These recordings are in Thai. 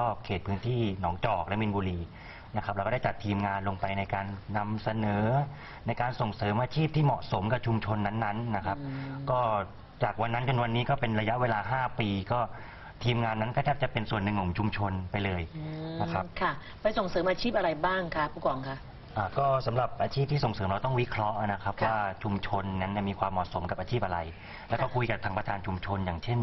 ก็เขตพื้นที่หนองจอกและมินบุรีนะครับเราก็ได้จัดทีมงานลงไปในการนำเสนอ ในการส่งเสริมอาชีพที่เหมาะสมกับชุมชนนั้นๆนะครับอืมก็จากวันนั้นจนวันนี้ก็เป็นระยะเวลา 5 ปีก็ทีมงานนั้นก็แทบจะเป็นส่วนหนึ่งของชุมชนไปเลยอืมนะครับค่ะ ไปส่งเสริมอาชีพอะไรบ้างคะผู้กองคะอ่าก็สำหรับอาชีพที่ส่งเสริมเราต้องวิเคราะห์นะครับ ค่ะว่าชุมชนนั้นมีความเหมาะสมกับอาชีพอะไร แล้วก็ค่ะคุยกับทางประธานชุมชน อย่างเช่น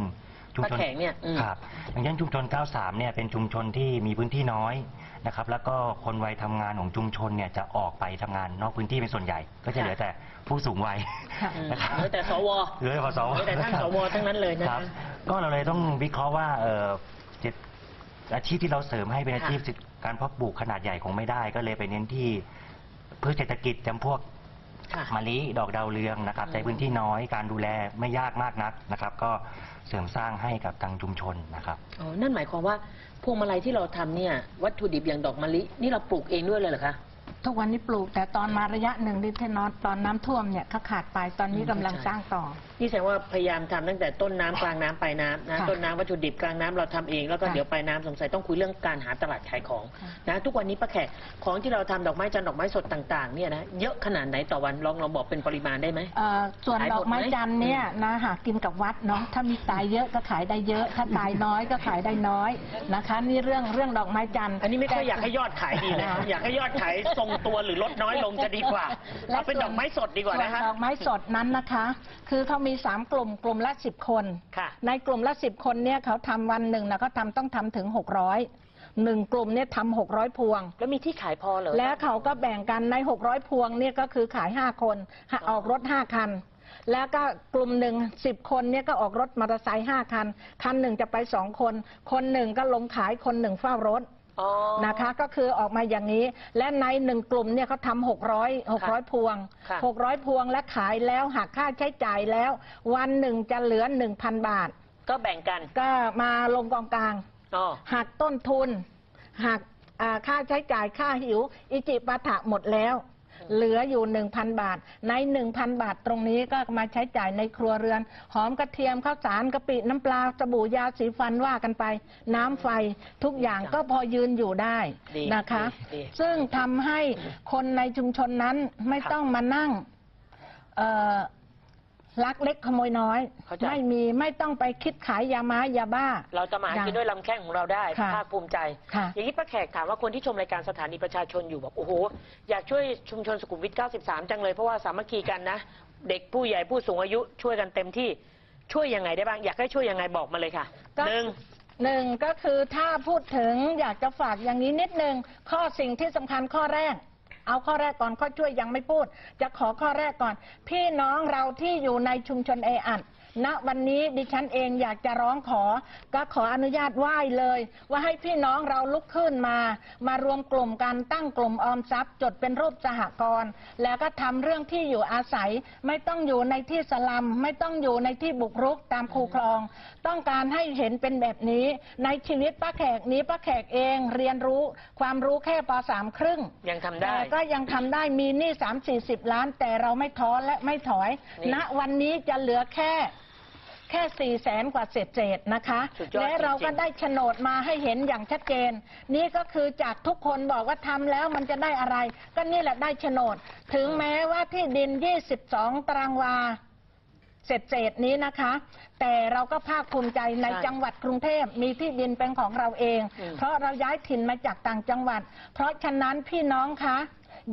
ชุมชนป้าแขกเนี่ยอืม ครับอย่างเช่นชุมชน 93 เนี่ยเป็นชุมชนที่มีพื้นที่น้อยนะครับ แล้วก็คนวัยทำงานของชุมชนเนี่ยจะออกไปทำงานนอกพื้นที่เป็นส่วนใหญ่ ก็จะเหลือแต่ผู้สูงวัยค่ะ อืมนะครับ เหลือแต่สว เหลือแต่พสวเหลือแต่ท่านสวทั้งนั้นเลยนะคคะรับ ก็เราเลยต้องวิเคราะห์ว่าเอ่อจิตอาชีพที่เราเสริมให้เป็นอาชีพค่ะการเพาะปลูกขนาดใหญ่คงไม่ได้ ก็เลยไปเน้นที่พืชเศรษฐกิจจำพวก ค่ะมะลิดอกดาวเรืองนะครับอืมใช้พื้นที่น้อยการดูแลไม่ยากมากนักนะครับ ก็เสริมสร้างให้กับทางชุมชนนะครับ อ๋อนั่นหมายความว่าพวงมาลัยที่เราทำเนี่ย วัตถุดิบอย่างดอกมะลิ นี่เราปลูกเองด้วยเลยเหรอคะ ทุกวันนี้ปลูก แต่ตอนมาระยะหนึ่งที่เทนอนตอนน้ำท่วมเนี่ยเขาขาดไปตอนนี้อืมกำลังเข้าใจสร้างต่อ นี่แสดงว่าพยายามทำตั้งแต่ต้นน้ำกลางน้ำปลายน้ำนะค่ะต้นน้ำวัตถุดิบกลางน้ำเราทำเองแล้วก็ค่ะเดี๋ยวปลายน้ำสงสัยต้องคุยเรื่องการหาตลาดขายของค่ะนะทุกวันนี้ป้าแขกของที่เราทำดอกไม้จันทร์ดอกไม้สดต่างๆเนี่ยนะเยอะขนาดไหนต่อวันลองลองบอกเป็นปริมาณได้ไหม เอ่อส่วนขายหดมอดกไม้ไหม จันทร์เนี่ยนะหากินกับวัดเนาะถ้ามีตายเยอะก็ขายได้เยอะ ถ้าตายน้อยก็ขายได้น้อยนะคะ นี่เรื่องเรื่องดอกไม้จันทร์อันนี้ไม่ค่อยอยากให้ยอดขายดีนะค่ะอยากให้ยอดขายทรงตัวหรือลดน้อยลงจะดีกว่าและเอาเป็นดอกไม้สดดีกว่าส่นะคะดอกไม้สดนั้นนะคะ คือเขามีสามกลุ่มกลุ่มละสิบคน ค่ะ ในกลุ่มละสิบคนเนี่ยเขาทำวันหนึ่งนะเขาทำต้องทำถึงหกร้อยหนึ่งกลุ่มเนี่ยทำหกร้อยพวง แล้วมีที่ขายพอเหรอ แล้วเขาก็แบ่งกันใน 600 พวงเนี่ยก็คือขาย 5 คนหาอ๋อออกรถ 5 คัน แล้วก็กลุ่มหนึ่ง10คนเนี่ยก็ออกรถมอเตอร์ไซค์5คัน คันหนึ่งจะไป2คน คนหนึ่งก็ลงขายคนหนึ่งเฝ้ารถอ๋อ นะคะ ก็คือออกมาอย่างนี้ และในหนึ่งกลุ่มเนี่ยเขาทำ600 600พวงค่ะ600พวงและขายแล้วหักค่าใช้จ่ายแล้ว วันหนึ่งจะเหลือ1,000บาท ก็แบ่งกัน ก็มาลงกองกลางอ๋อหักต้นทุนหักอ่าค่าใช้จ่ายค่าหิว อิจิปาถะหมดแล้ว เหลืออยู่ 1,000 บาท ใน 1,000 บาทตรงนี้ก็มาใช้จ่ายในครัวเรือน หอมกระเทียมข้าวสารกะปิน้ำปลาสบู่ยาสีฟันว่ากันไป น้ำไฟทุกอย่างก็พอยืนอยู่ได้ดีนะคะดีดีซึ่งทำให้คนในชุมชนนั้นไม่ค่ะต้องมานั่ง เอ่อ ลักเล็กขโมยน้อย เข้าใจ ไม่มีไม่ต้องไปคิดขายยาม้ายาบ้า เราจะมาหากินด้วยลำแข้งของเราได้ค่ะภาคภูมิใจ ค่ะ อย่างนี้ป้าแขกถามว่าคนที่ชมรายการสถานีประชาชนอยู่บอกโอ้โห อยากช่วยชุมชนสุขุมวิท 93 จังเลย เพราะว่าสามัคคีกันนะ เด็กผู้ใหญ่ผู้สูงอายุช่วยกันเต็มที่ช่วยยังไงได้บ้าง อยากให้ช่วยยังไงบอกมาเลยค่ะก็ หนึ่ง หนึ่งก็คือถ้าพูดถึงอยากจะฝากอย่างนี้นิดนึงข้อสิ่งที่สำคัญข้อแรก เอาข้อแรกก่อนข้อช่วยยังไม่พูด จะขอข้อแรกก่อน พี่น้องเราที่อยู่ในชุมชนเออัด ณวันนี้ดิฉันเองอยากจะร้องขอ ก็ขออนุญาตไหว้เลย ว่าให้พี่น้องเราลุกขึ้นมา มารวมกลุ่มกันตั้งกลุ่มออมทรัพย์ จดเป็นรูปสหกรณ์แล้วก็ทำเรื่องที่อยู่อาศัย ไม่ต้องอยู่ในที่สลัม ไม่ต้องอยู่ในที่บุกรุกตามคูคลอง ต้องการให้เห็นเป็นแบบนี้ ในชีวิตป้าแขกนี้ป้าแขกเองเรียนรู้ความรู้แค่ปสามครึ่งยังทำได้แต่ก็ยังทำได้มีหนี้สามสี่สิบล้าน แต่เราไม่ท้อและไม่ถอยนี่ณวันนี้จะเหลือแค่ แค่สี่แสนกว่าเศษเศษๆนะคะ สุดยอดและเราก็จริงๆ ได้โฉนดมาให้เห็นอย่างชัดเจน นี่ก็คือจากทุกคนบอกว่าทำแล้วมันจะได้อะไร ก็นี่แหละได้โฉนด ถึงแม้ว่าที่ดิน 22 ตารางวา เศษเศษๆนี้นะคะ แต่เราก็ภาคภูมิใจในใช่จังหวัดกรุงเทพมีที่ดินเป็นของเราเอง อืม เพราะเราย้ายถิ่นมาจากต่างจังหวัด เพราะฉะนั้นพี่น้องคะ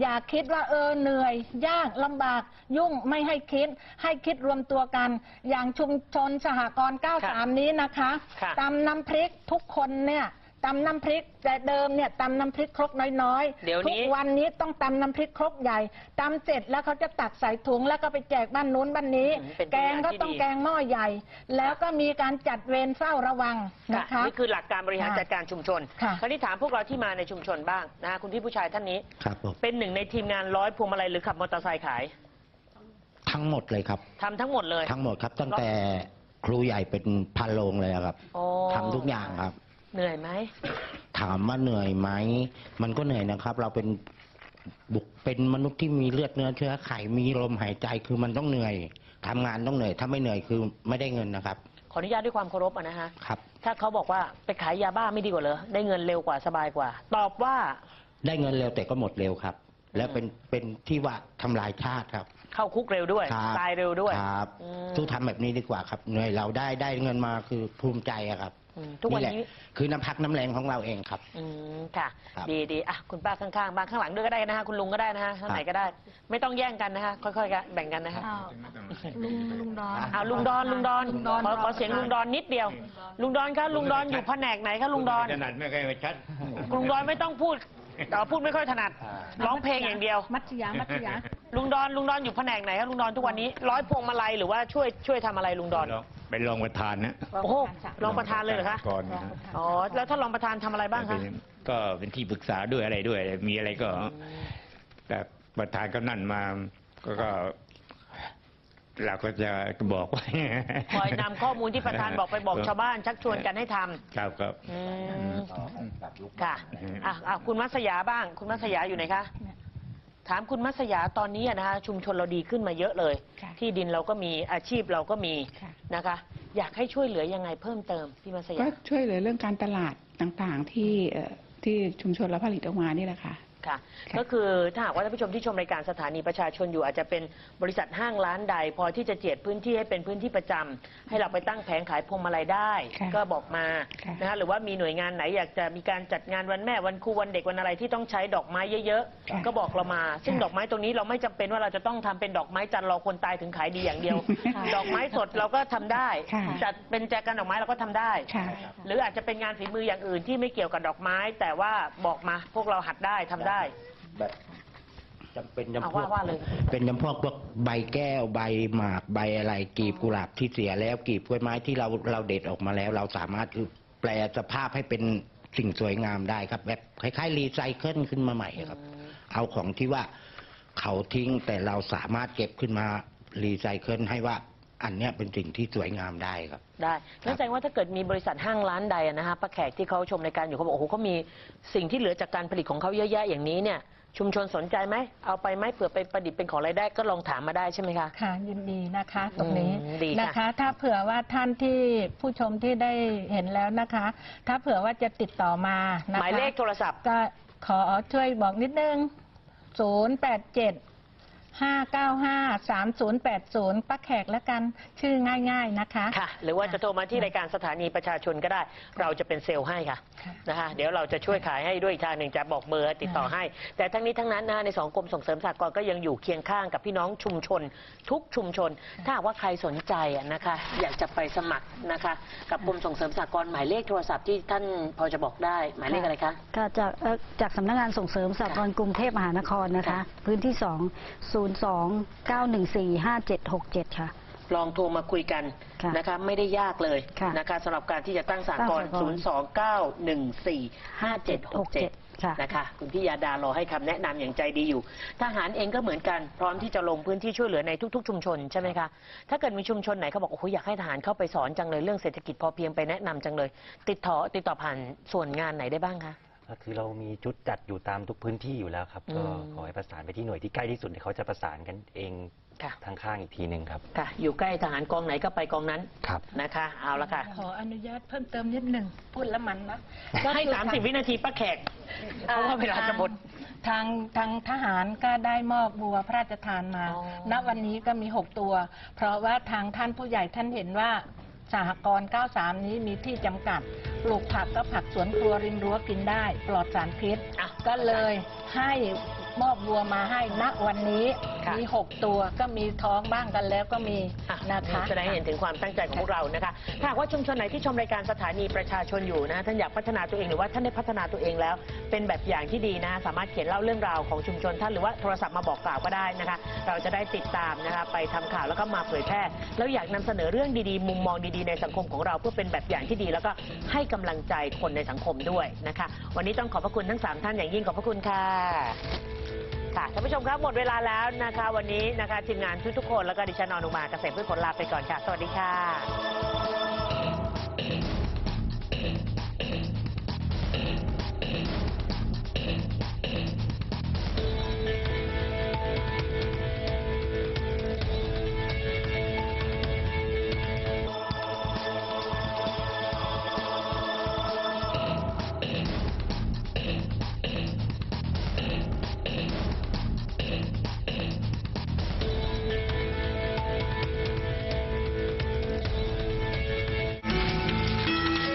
อย่าคิดว่าเออเหนื่อย ยากลำบาก ยุ่งไม่ให้คิด ให้คิดรวมตัวกัน อย่างชุมชนสหกรณ์ค่ะ93 นี้นะคะค่ะ ตำน้ำพริกทุกคนเนี่ย ตำน้ำพริกแต่เดิมเนี่ยตำน้ำพริกครกน้อยๆเดี๋ยวทุนี้กวันนี้ต้องตำน้ำพริกครกใหญ่ตำเสร็จแล้วเขาจะตักใส่ถุงแล้วก็ไปแจกบ้านนู้นบ้านนี้ อืมเป็นตัวแกอย่างงก็ที่ต้องดี แกงหม้อใหญ่ แล้วก็มีการจัดเวรเฝ้าระวังค่ะนะคะ นี่คือหลักการบริหารค่ะจัดการชุมชนค่ะ คราวนี้ถามพวกเราที่มาในชุมชนบ้างนะฮะคุณพี่ผู้ชายท่านนี้ ครับผมเป็นหนึ่งในทีมงานร้อยพวงมาลัยหรือขับมอเตอร์ไซค์ขายทั้งหมดเลยครับ ทำทั้งหมดเลย ทั้งหมดครับตั้งแต่ครูใหญ่เป็นพันโรงเลยอะครับโอ้ทำทุกอย่างครับ เหนื่อยไหม ถามว่าเหนื่อยไหม มันก็เหนื่อยนะครับ เราเป็นบุคเป็นมนุษย์ที่มีเลือดเนื้อเชื้อไขมีลมหายใจคือมันต้องเหนื่อยทำงานต้องเหนื่อย ถ้าไม่เหนื่อยคือไม่ได้เงินนะครับ ขออนุญาตด้วยความเคารพอะนะฮะ ครับ ถ้าเขาบอกว่าไปขายยาบ้าไม่ดีกว่าเหรอ ได้เงินเร็วกว่าสบายกว่า ตอบว่าได้เงินเร็วแต่ก็หมดเร็วครับ และเป็นเป็นที่ว่าทำลายชาติครับ เข้าคุกเร็วด้วย ครับตายเร็วด้วย ครับอืม สู้ทำแบบนี้ดีกว่าครับเหนื่อยเราได้ได้เงินมาคือภูมิใจอะครับ อืมทุกวันแหละนี้คือน้ำพักน้ำแรงของเราเองครับ อืมค่ะ ครับดีดีอะคุณป้าข้างๆบ้างข้างหลังด้วยก็ได้นะฮะคุณลุงก็ได้นะฮะข้างไหนก็ได้ ไม่ต้องแย่งกันนะฮะค่อยๆกันแบ่งกันนะฮะอ้าวลุงลุงดอนเอาลุงดอนลุงดอนลุงดอนขอขอเสียงลุงดอนนิดเดียว ลุงดอนครับลุงดอนอยู่แผนกไหนครับลุงดอนถนัดไม่เคยชัดลุงดอนไม่ต้องพูด แต่ว่าพูดไม่ค่อยถนัดร้องเพลงอย่างเดียว มัธยามัธยาลุงดอนลุงดอนอยู่แผนกไหนครับลุงดอนทุกวันนี้ร้อยพวงมาลัยหรือว่าช่วยช่วยทำอะไรลุงดอน เป็นรองประธานนะโอ้โหรองประธานเลยเหรอคะก่อนนะอ๋อแล้วถ้ารองประธานทำอะไรบ้างคะเป็นก็เป็นที่ปรึกษาด้วยอะไรด้วย มีอะไรก็แต่ประธานก็นั่นมาก็ก็ เราก็จะบอกว่าคอยนำข้อมูลที่ประธานบอกไปบอกชาวบ้าน ชักชวนกันให้ทำครับครับ อืมค่ะอะอะคุณมัสยาบ้าง คุณมัสยาอยู่ไหนคะ ถามคุณมัสยาตอนนี้อะนะคะชุมชนเราดีขึ้นมาเยอะเลย ค่ะที่ดินเราก็มีอาชีพเราก็มีค่ะ นะคะ อยากให้ช่วยเหลือยังไงเพิ่มเติมพี่มัสก็ยาช่วยเหลือเรื่องการตลาดต่างๆที่เอ่อที่ชุมชนเราผลิตออกมานี่แหละค่ะ ค่ะค่ะ ก็คือถ้าหากว่าท่านผู้ชมที่ชมรายการสถานีประชาชนอยู่อาจจะเป็นบริษัทห้างร้านใด พอที่จะเจียดพื้นที่ให้เป็นพื้นที่ประจำให้เราไปตั้งแผงขายพวงมาลัยได้ ค่ะก็บอกมาค่ะ นะคะหรือว่ามีหน่วยงานไหนอยากจะมีการจัดงานวันแม่วันครูวันเด็กวันอะไรที่ต้องใช้ดอกไม้เยอะค่ะๆ ก็บอกเรามา ซึ่งค่ะดอกไม้ตรงนี้เราไม่จำเป็นว่าเราจะต้องทำเป็นดอกไม้จันทร์รอคนตายถึงขายดีอย่างเดียว ค่ะดอกไม้สดเราก็ทำได้ ค่ะ จัดเป็นแจกันดอกไม้เราก็ทำได้ ค่ะ หรืออาจจะเป็นงานฝีมืออย่างอื่นที่ไม่เกี่ยวกับดอกไม้ แต่ว่าบอกมาพวกเราหัดได้ทำได้แบบจำเป็นเอาจำพวว่ากว่าเลย เป็นจำพวกพวกใบแก้วใบหมากใบอะไรกีบกุหลาบที่เสียแล้วกีบกล้วยไม้ที่เราเราเด็ดออกมาแล้ว เราสามารถคือแปลสภาพให้เป็นสิ่งสวยงามได้ครับ แบบคล้ายๆรีไซเคิลขึ้นมาใหม่ครับ เอาของที่ว่าเขาทิ้งแต่เราสามารถเก็บขึ้นมารีไซเคิลให้ว่า อันเนี้ยเป็นสิ่งที่สวยงามได้ครับ ได้นั่นแสดงว่าถ้าเกิดมีบริษัทห้างร้านใดอะนะฮะป้าแขกที่เขาชมรายการอยู่เขาบอกโอ้โหเขามีสิ่งที่เหลือจากการผลิตของเขาเยอะแยะอย่างนี้เนี่ย ชุมชนสนใจไหมเอาไปไหมเผื่อไปประดิษฐ์เป็นของรายได้ก็ลองถามมาได้ใช่ไหมคะ ค่ะยินดีนะคะตรงนี้อืมดีค่ะ นะคะ ถ้าเผื่อว่าท่านที่ผู้ชมที่ได้เห็นแล้วนะคะ ถ้าเผื่อว่าจะติดต่อมานะคะหมายเลขโทรศัพท์ ก็ขอช่วยบอกนิดนึง 0 8 7 5 9 5 3 0 8 0ป้าแขกแล้วกันชื่อง่าย ๆนะคะ ค่ะ หรือว่าจะโทรมาที่รายการสถานีประชาชนก็ได้ เราจะเป็นเซลล์ให้ค่ะค่ะนะคะเดี๋ยวเราจะช่วยขายให้ด้วยอีกทางหนึ่งจะบอกเบอร์ติดต่อให้ แต่ทั้งนี้ทั้งนั้นนะในสองกรมส่งเสริมสหกรณ์ก็ยังอยู่เคียงข้างกับพี่น้องชุมชน ทุกชุมชน ถ้าหากว่าใครสนใจอะนะคะ อยากจะไปสมัครนะคะ กับกรมส่งเสริมสหกรณ์หมายเลขโทรศัพท์ที่ท่านพอจะบอกได้หมายเลขอะไรคะก็จากเอ่อจากสำนักงานส่งเสริมสหกรณ์กรุงเทพมหานครนะคะค่ะพื้นที่ 2 02 914 5767 ค่ะ ลองโทรมาคุยกันค่ะนะคะไม่ได้ยากเลยค่ะนะคะสำหรับการที่จะตั้งสากลตั้งสากล 0 2 9 1 4 5 7 6 7 ค่ะ นะคะคุณพี่ยาดารอให้คำแนะนำอย่างใจดีอยู่ ทหารเองก็เหมือนกันพร้อมที่จะลงพื้นที่ช่วยเหลือในทุก ๆ ชุมชนใช่ไหมคะถ้าเกิดมีชุมชนไหนเขาบอกโอ้โหอยากให้ทหารเข้าไปสอนจังเลยเรื่องเศรษฐกิจพอเพียงไปแนะนำจังเลย ติดต่อติดต่อผ่านส่วนงานไหนได้บ้างคะ ก็คือเรามีจุดจัดอยู่ตามทุกพื้นที่อยู่แล้วครับอืมก็ขอให้ประสานไปที่หน่วยที่ใกล้ที่สุดเดี๋ยวเขาจะประสานกันเองค่ะ ทางข้างอีกทีหนึ่งครับ ค่ะ อยู่ใกล้ทหารกองไหนก็ไปกองนั้นครับ นะคะ เอาละค่ะ ขออนุญาตเพิ่มเติมนิดหนึ่งพูดแล้วมันนะให้30 วินาทีป้าแขก เพราะว่าเวลาจะหมด ทางทางทหารก็ได้มอบบัวพระราชทานมา อ๋อณวันนี้ก็มี 6 ตัว เพราะว่าทางท่านผู้ใหญ่ท่านเห็นว่า สหกรณ์ 93 นี้มีที่จำกัด ปลูกผักก็ผักสวนครัวริมรั้วกินได้ ปลอดสารพิษ อะ ก็เลยให้ มอบบัวมาให้ณวันนี้ค่ะ มี 6 ตัวก็มีท้องบ้างกันแล้วก็มีอะนะคะแสดงให้เห็นถึงความตั้งใจของพวกเรานะคะ ถ้าหากว่าชุมชนไหนที่ชมรายการสถานีประชาชนอยู่นะท่านอยากพัฒนาตัวเองหรือว่าท่านได้พัฒนาตัวเองแล้ว เป็นแบบอย่างที่ดีนะ สามารถเขียนเล่าเรื่องราวของชุมชนท่านหรือว่าโทรศัพท์มาบอกกล่าวก็ได้นะคะ เราจะได้ติดตามนะคะ ไปทำข่าวแล้วก็มาเผยแพร่แล้วอยากนำเสนอเรื่องดีๆ มุมมองดีๆในสังคมของเราเพื่อเป็นแบบอย่างที่ดี แล้วก็ให้กำลังใจคนในสังคมด้วยนะคะ วันนี้ต้องขอบพระคุณทั้งสามท่านอย่างยิ่งขอบพระคุณค่ะ ค่ะท่านผู้ชมครับหมดเวลาแล้วนะคะ วันนี้นะคะทีมงานทุกๆคนแล้วก็ดิฉันอนุมาเกษตรพืชผลลาไปก่อนค่ะ สวัสดีค่ะ